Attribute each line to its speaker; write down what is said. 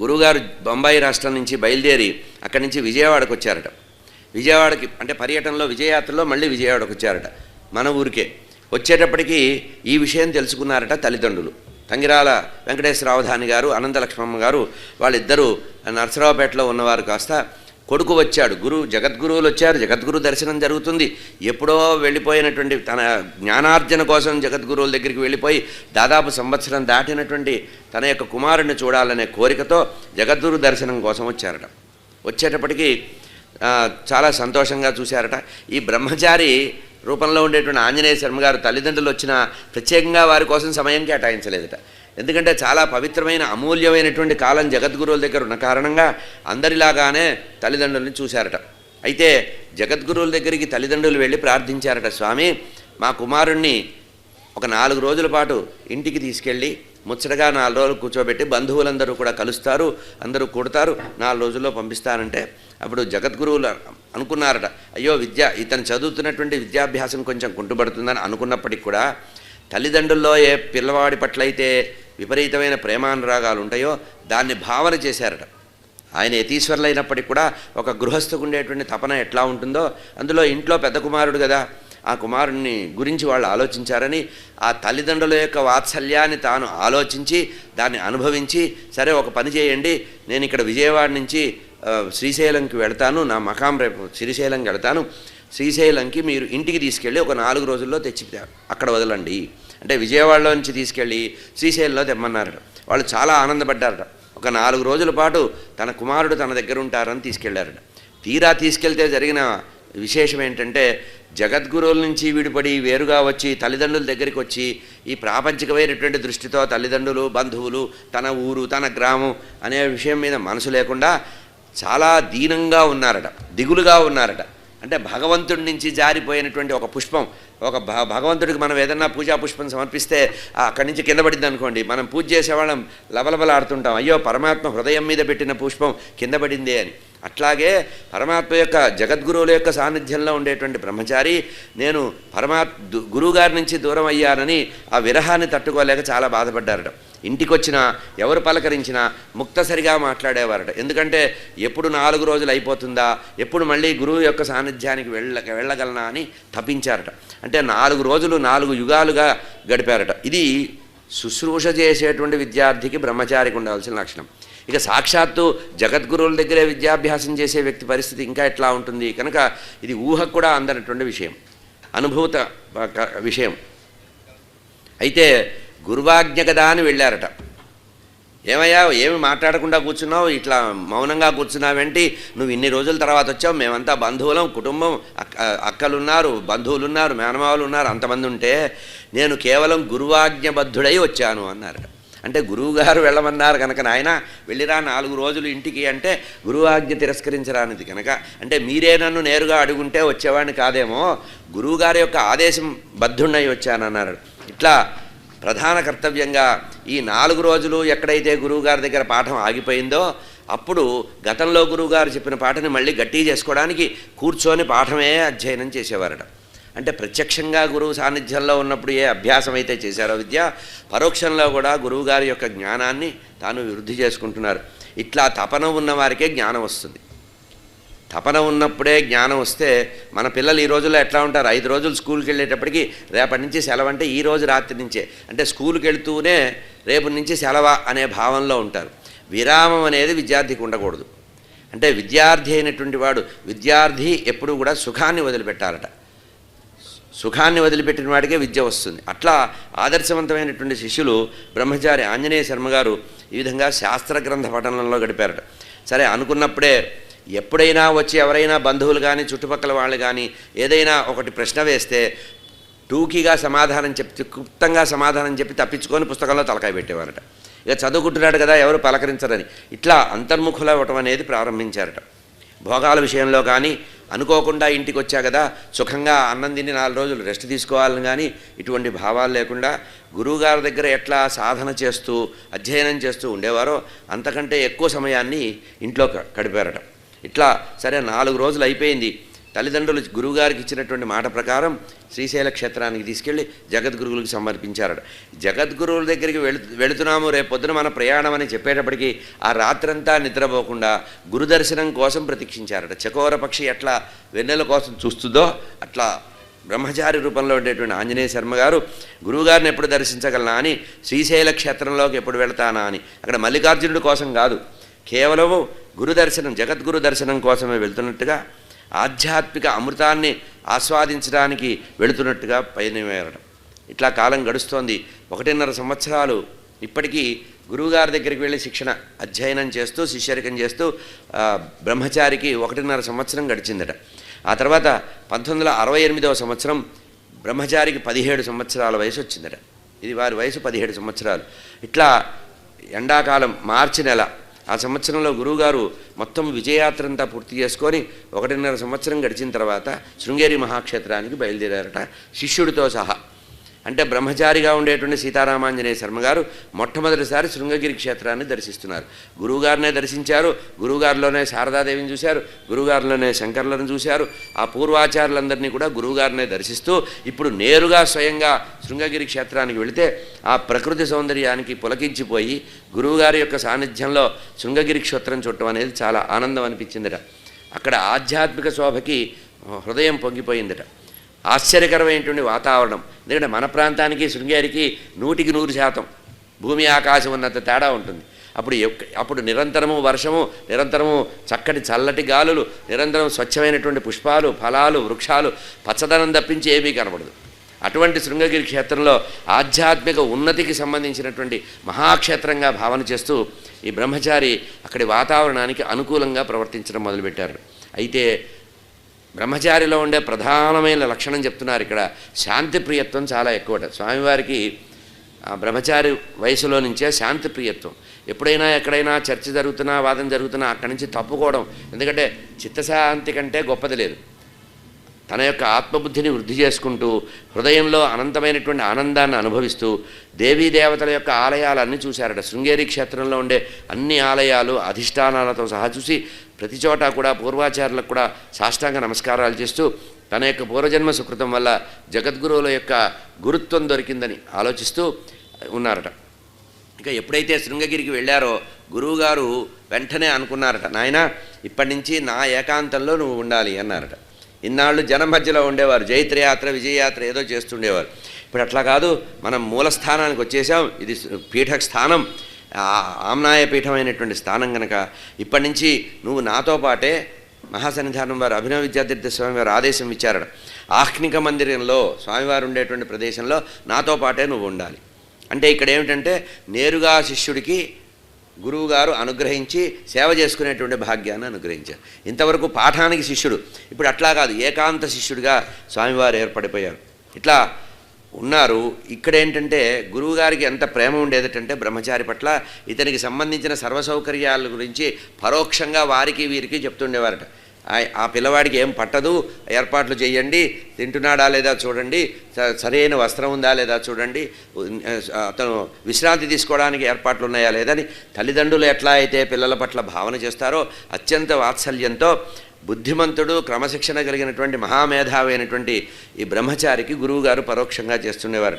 Speaker 1: గురువుగారు బొంబాయి రాష్ట్రం నుంచి బయలుదేరి అక్కడి నుంచి విజయవాడకు వచ్చారట. విజయవాడకి అంటే పర్యటనలో విజయయాత్రలో మళ్ళీ విజయవాడకు వచ్చారట. మన ఊరికే. వచ్చేటప్పటికి ఈ విషయం తెలుసుకున్నారట తల్లిదండ్రులు. తంగిరాల వెంకటేశ్వర అవధాని గారు అనంతలక్ష్మమ్మ గారు వాళ్ళిద్దరూ నరసరావుపేటలో ఉన్నవారు కాస్త కొడుకు వచ్చాడు. గురు జగద్గురువులు వచ్చారు. జగద్గురు దర్శనం జరుగుతుంది. ఎప్పుడో వెళ్ళిపోయినటువంటి తన జ్ఞానార్జన కోసం జగద్గురువుల దగ్గరికి వెళ్ళిపోయి దాదాపు సంవత్సరం దాటినటువంటి తన యొక్క కుమారుడిని చూడాలనే కోరికతో జగద్గురు దర్శనం కోసం వచ్చారట. వచ్చేటప్పటికీ చాలా సంతోషంగా చూశారట. ఈ బ్రహ్మచారి రూపంలో ఉండేటువంటి ఆంజనేయ శర్మ గారు తల్లిదండ్రులు వచ్చిన ప్రత్యేకంగా వారి కోసం సమయం కేటాయించలేదట. ఎందుకంటే చాలా పవిత్రమైన అమూల్యమైనటువంటి కాలం జగద్గురువుల దగ్గర ఉన్న కారణంగా అందరిలాగానే తల్లిదండ్రుల్ని చూశారట. అయితే జగద్గురువుల దగ్గరికి తల్లిదండ్రులు వెళ్ళి ప్రార్థించారట స్వామి మా కుమారుణ్ణి ఒక నాలుగు రోజుల పాటు ఇంటికి తీసుకెళ్ళి ముచ్చటగా నాలుగు రోజులు కూర్చోబెట్టి బంధువులందరూ కూడా కలుస్తారు అందరూ కుడతారు నాలుగు రోజుల్లో పంపిస్తానంటే. అప్పుడు జగద్గురువులు అనుకున్నారట అయ్యో విద్య ఇతను చదువుతున్నటువంటి విద్యాభ్యాసం కొంచెం కుంటుపడుతుందని అనుకున్నప్పటికి కూడా తల్లిదండ్రుల్లో ఏ పిల్లవాడి పట్ల అయితే విపరీతమైన ప్రేమానురాగాలు ఉంటాయో దాన్ని భావన చేశారట. ఆయన యతీశ్వరులు అయినప్పటికీ కూడా ఒక గృహస్థకు ఉండేటువంటి తపన ఎట్లా ఉంటుందో అందులో ఇంట్లో పెద్ద కుమారుడు కదా ఆ కుమారుణ్ణి గురించి వాళ్ళు ఆలోచించారని ఆ తల్లిదండ్రుల యొక్క వాత్సల్యాన్ని తాను ఆలోచించి దాన్ని అనుభవించి సరే ఒక పని చేయండి నేను ఇక్కడ విజయవాడ నుంచి శ్రీశైలంకి వెళ్తాను నా మకాం రేపు శ్రీశైలంకి వెళ్తాను శ్రీశైలంకి మీరు ఇంటికి తీసుకెళ్ళి ఒక నాలుగు రోజుల్లో తెచ్చి అక్కడ వదలండి. అంటే విజయవాడలో నుంచి తీసుకెళ్ళి శ్రీశైలంలో తెమ్మన్నారట. వాళ్ళు చాలా ఆనందపడ్డారట. ఒక నాలుగు రోజుల పాటు తన కుమారుడు తన దగ్గర ఉంటారని తీసుకెళ్ళారట. తీరా తీసుకెళ్తే జరిగిన విశేషం ఏంటంటే జగద్గురువుల నుంచి విడిపడి వేరుగా వచ్చి తల్లిదండ్రుల దగ్గరికి వచ్చి ఈ ప్రాపంచికమైనటువంటి దృష్టితో తల్లిదండ్రులు బంధువులు తన ఊరు తన గ్రామం అనే విషయం మీద మనసు లేకుండా చాలా దీనంగా ఉన్నారట దిగులుగా ఉన్నారట. అంటే భగవంతుడి నుంచి జారిపోయినటువంటి ఒక పుష్పం ఒక భ భగవంతుడికి మనం ఏదన్నా పూజా పుష్పం సమర్పిస్తే అక్కడి నుంచి కింద పడింది అనుకోండి మనం పూజ చేసేవాళ్ళం లబలబలాడుతుంటాం అయ్యో పరమాత్మ హృదయం మీద పెట్టిన పుష్పం కింద పడిందే అని. అట్లాగే పరమాత్మ యొక్క జగద్గురువుల యొక్క సాన్నిధ్యంలో ఉండేటువంటి బ్రహ్మచారి నేను పరమాత్ గురువుగారి నుంచి దూరం అయ్యానని ఆ విరహాన్ని తట్టుకోలేక చాలా బాధపడ్డారట. ఇంటికి వచ్చినా ఎవరు పలకరించినా ముక్తసరిగా మాట్లాడేవారట. ఎందుకంటే ఎప్పుడు నాలుగు రోజులు అయిపోతుందా ఎప్పుడు మళ్ళీ గురువు యొక్క సాన్నిధ్యానికి వెళ్ళ వెళ్ళగలనా అని తప్పించారట అంటే నాలుగు రోజులు నాలుగు యుగాలుగా గడిపారట. ఇది శుశ్రూష చేసేటువంటి విద్యార్థికి బ్రహ్మచారికి ఉండవలసిన లక్షణం. ఇక సాక్షాత్తు జగద్గురువుల దగ్గరే విద్యాభ్యాసం చేసే వ్యక్తి పరిస్థితి ఇంకా ఎట్లా ఉంటుంది? కనుక ఇది ఊహకు కూడా అందనటువంటి విషయం. అనుభూత విషయం. అయితే గురువాజ్ఞ కదా అని వెళ్ళారట. ఏమయ్యా ఏమి మాట్లాడకుండా కూర్చున్నావు? ఇట్లా మౌనంగా కూర్చున్నావేంటి? నువ్వు ఇన్ని రోజుల తర్వాత వచ్చావు మేమంతా బంధువులం కుటుంబం అక్క అక్కలున్నారు బంధువులు ఉన్నారు మేనమావులు ఉన్నారు అంతమంది ఉంటే నేను కేవలం గురువాజ్ఞబద్ధుడై వచ్చాను అన్నారు. అంటే గురువుగారు వెళ్ళమన్నారు కనుక నాయన వెళ్ళిరా నాలుగు రోజులు ఇంటికి అంటే గురువాజ్ఞ తిరస్కరించరానిది కనుక అంటే మీరే నన్ను నేరుగా అడుగుంటే వచ్చేవాడిని కాదేమో గురువుగారి యొక్క ఆదేశం బద్ధుణ్ణై వచ్చానన్నారు. ఇట్లా ప్రధాన కర్తవ్యంగా ఈ నాలుగు రోజులు ఎక్కడైతే గురువుగారి దగ్గర పాఠం ఆగిపోయిందో అప్పుడు గతంలో గురువుగారు చెప్పిన పాఠని మళ్ళీ గట్టి చేసుకోవడానికి కూర్చొని పాఠమే అధ్యయనం చేసేవారట. అంటే ప్రత్యక్షంగా గురువు సాన్నిధ్యంలో ఉన్నప్పుడు ఏ అభ్యాసం అయితే చేశారో విద్య పరోక్షంలో కూడా గురువుగారి యొక్క జ్ఞానాన్ని తాను వృద్ధి చేసుకుంటున్నారు. ఇట్లా తపన ఉన్నవారికే జ్ఞానం వస్తుంది. తపన ఉన్నప్పుడే జ్ఞానం వస్తే మన పిల్లలు ఈ రోజుల్లో ఎట్లా ఉంటారు? ఐదు రోజులు స్కూల్కి వెళ్ళేటప్పటికి రేపటి నుంచి సెలవు అంటే ఈ రోజు రాత్రి నుంచే. అంటే స్కూల్కి వెళ్తూనే రేపు నుంచి సెలవా అనే భావంలో ఉంటారు. విరామం అనేది విద్యార్థికి ఉండకూడదు. అంటే విద్యార్థి అయినటువంటి వాడు విద్యార్థి ఎప్పుడూ కూడా సుఖాన్ని వదిలిపెట్టాలట. సుఖాన్ని వదిలిపెట్టిన వాడికే విద్య వస్తుంది. అట్లా ఆదర్శవంతమైనటువంటి శిష్యులు బ్రహ్మచారి ఆంజనేయ శర్మ గారు ఈ విధంగా శాస్త్ర గ్రంథ పఠనంలో గడిపారట. సరే అనుకున్నప్పుడే ఎప్పుడైనా వచ్చి ఎవరైనా బంధువులు కానీ చుట్టుపక్కల వాళ్ళు కానీ ఏదైనా ఒకటి ప్రశ్న వేస్తే టూకీగా సమాధానం చెప్పి క్లుప్తంగా సమాధానం చెప్పి తప్పించుకొని పుస్తకంలో తలకాయ పెట్టేవారట. ఇక చదువుకుంటున్నాడు కదా ఎవరు పలకరించరని. ఇట్లా అంతర్ముఖులు అవ్వటం అనేది ప్రారంభించారట. భోగాల విషయంలో కానీ అనుకోకుండా ఇంటికి వచ్చా కదా సుఖంగా అన్నం తిని నాలుగు రోజులు రెస్ట్ తీసుకోవాలని కానీ ఇటువంటి భావాలు లేకుండా గురువుగారి దగ్గర ఎట్లా సాధన చేస్తూ అధ్యయనం చేస్తూ ఉండేవారో అంతకంటే ఎక్కువ సమయాన్ని ఇంట్లో గడిపారట. ఇట్లా సరే నాలుగు రోజులు అయిపోయింది. తల్లిదండ్రులు గురువుగారికి ఇచ్చినటువంటి మాట ప్రకారం శ్రీశైల క్షేత్రానికి తీసుకెళ్ళి జగద్గురువులకు సమర్పించారట. జగద్గురువుల దగ్గరికి వెళు వెళుతున్నాము రేపొద్దున మన ప్రయాణం అని చెప్పేటప్పటికీ ఆ రాత్రంతా నిద్రపోకుండా గురుదర్శనం కోసం ప్రతీక్షించారట. చకోర పక్షి ఎట్లా వెన్నెల కోసం చూస్తుందో అట్లా బ్రహ్మచారి రూపంలో ఉండేటువంటి ఆంజనేయ శర్మ గారు గురువుగారిని ఎప్పుడు దర్శించగలనా అని శ్రీశైల క్షేత్రంలోకి ఎప్పుడు వెళతానా అని. అక్కడ మల్లికార్జునుడి కోసం కాదు కేవలము గురుదర్శనం జగద్గురు దర్శనం కోసమే వెళ్తున్నట్టుగా ఆధ్యాత్మిక అమృతాన్ని ఆస్వాదించడానికి వెళుతున్నట్టుగా పయనమేరడం ఇట్లా కాలం గడుస్తోంది. ఒకటిన్నర సంవత్సరాలు ఇప్పటికీ గురువుగారి దగ్గరికి వెళ్ళి శిక్షణ అధ్యయనం చేస్తూ శిష్యరికం చేస్తూ బ్రహ్మచారికి ఒకటిన్నర సంవత్సరం గడిచిందట. ఆ తర్వాత పంతొమ్మిది వందల అరవై ఎనిమిదవ సంవత్సరం బ్రహ్మచారికి పదిహేడు సంవత్సరాల వయసు వచ్చిందట. ఇది వారి వయసు పదిహేడు సంవత్సరాలు. ఇట్లా ఎండాకాలం మార్చి నెల ఆ సంవత్సరంలో గురువుగారు మొత్తం విజయయాత్ర అంతా పూర్తి చేసుకొని ఒకటిన్నర సంవత్సరం గడిచిన తర్వాత శృంగేరి మహాక్షేత్రానికి బయలుదేరారట. శిష్యుడితో సహా. అంటే బ్రహ్మచారిగా ఉండేటువంటి సీతారామాంజనేయ శర్మ గారు మొట్టమొదటిసారి శృంగగిరి క్షేత్రాన్ని దర్శిస్తున్నారు. గురువుగారినే దర్శించారు గురువుగారిలోనే శారదాదేవిని చూశారు గురువుగారిలోనే శంకర్లను చూశారు. ఆ పూర్వాచారులందరినీ కూడా గురువుగారినే దర్శిస్తూ ఇప్పుడు నేరుగా స్వయంగా శృంగగిరి క్షేత్రానికి వెళితే ఆ ప్రకృతి సౌందర్యానికి పులకించిపోయి గురువుగారి యొక్క సాన్నిధ్యంలో శృంగగిరి క్షేత్రం చుట్టం అనేది చాలా ఆనందం అనిపించిందట. అక్కడ ఆధ్యాత్మిక శోభకి హృదయం పొంగిపోయిందట. ఆశ్చర్యకరమైనటువంటి వాతావరణం. ఎందుకంటే మన ప్రాంతానికి శృంగేరికి నూటికి నూరు శాతం భూమి ఆకాశం ఉన్నంత తేడా ఉంటుంది. అప్పుడు అప్పుడు నిరంతరము వర్షము నిరంతరము చక్కటి చల్లటి గాలులు నిరంతరం స్వచ్ఛమైనటువంటి పుష్పాలు ఫలాలు వృక్షాలు పచ్చదనం తప్పించి ఏమీ కనబడదు. అటువంటి శృంగగిరి క్షేత్రంలో ఆధ్యాత్మిక ఉన్నతికి సంబంధించినటువంటి మహాక్షేత్రంగా భావన చేస్తూ ఈ బ్రహ్మచారి అక్కడి వాతావరణానికి అనుకూలంగా ప్రవర్తించడం మొదలుపెట్టారు. అయితే బ్రహ్మచారిలో ఉండే ప్రధానమైన లక్షణం చెప్తున్నారు ఇక్కడ. శాంతి ప్రియత్వం చాలా ఎక్కువట. స్వామివారికి బ్రహ్మచారి వయసులో నుంచే శాంతి ప్రియత్వం ఎప్పుడైనా ఎక్కడైనా చర్చ జరుగుతున్నా వాదన జరుగుతున్నా అక్కడి నుంచి తప్పుకోవడం. ఎందుకంటే చిత్తశాంతి కంటే గొప్పది లేదు. తన యొక్క ఆత్మబుద్ధిని వృద్ధి చేసుకుంటూ హృదయంలో అనంతమైనటువంటి ఆనందాన్ని అనుభవిస్తూ దేవీ దేవతల యొక్క ఆలయాలన్నీ చూశారట. శృంగేరి క్షేత్రంలో ఉండే అన్ని ఆలయాలు అధిష్టానాలతో సహా చూసి ప్రతి చోట కూడా పూర్వాచారులకు కూడా సాష్టాంగ నమస్కారాలు చేస్తూ తన యొక్క పూర్వజన్మ సుకృతం వల్ల జగద్గురువుల యొక్క గురుత్వం దొరికిందని ఆలోచిస్తూ ఉన్నారట. ఇక ఎప్పుడైతే శృంగగిరికి వెళ్ళారో గురువుగారు వెంటనే అనుకున్నారట నాయన ఇప్పటి నుంచి నా ఏకాంతంలో నువ్వు ఉండాలి అన్నారట. ఇన్నాళ్ళు జనం మధ్యలో ఉండేవారు. జైత్రయాత్ర విజయయాత్ర ఏదో చేస్తుండేవారు. ఇప్పుడు అట్లా కాదు మనం మూలస్థానానికి వచ్చేసాం. ఇది పీఠ స్థానం ఆ ఆమ్నాయ పీఠమైనటువంటి స్థానం కనుక ఇప్పటి నుంచి నువ్వు నాతో పాటే మహాసన్నిధానం వారు అభినవ విద్యాతీర్థ స్వామి వారు ఆదేశం ఇచ్చారట. ఆహ్నిక మందిరంలో స్వామివారు ఉండేటువంటి ప్రదేశంలో నాతో పాటే నువ్వు ఉండాలి. అంటే ఇక్కడ ఏమిటంటే నేరుగా శిష్యుడికి గురువుగారు అనుగ్రహించి సేవ చేసుకునేటువంటి భాగ్యాన్ని అనుగ్రహించారు. ఇంతవరకు పాఠానికి శిష్యుడు ఇప్పుడు అట్లా కాదు ఏకాంత శిష్యుడిగా స్వామివారు ఏర్పడిపోయారు. ఇట్లా ఉన్నారు. ఇక్కడ ఏంటంటే గురువుగారికి ఎంత ప్రేమ ఉండేదటంటే బ్రహ్మచారి పట్ల ఇతనికి సంబంధించిన సర్వసౌకర్యాల గురించి పరోక్షంగా వారికి వీరికి చెప్తుండేవారట. ఆ- పిల్లవాడికి ఏం పట్టదు ఏర్పాట్లు చేయండి తింటున్నాడా లేదా చూడండి స- సరైన వస్త్రం ఉందా లేదా చూడండి అతను విశ్రాంతి తీసుకోవడానికి ఏర్పాట్లు ఉన్నాయా లేదని తల్లిదండ్రులు ఎట్లా అయితే పిల్లల పట్ల భావన చేస్తారో అత్యంత వాత్సల్యంతో బుద్ధిమంతుడు క్రమశిక్షణ కలిగినటువంటి మహామేధావి అయినటువంటి ఈ బ్రహ్మచారికి గురువుగారు పరోక్షంగా చేస్తుండేవారు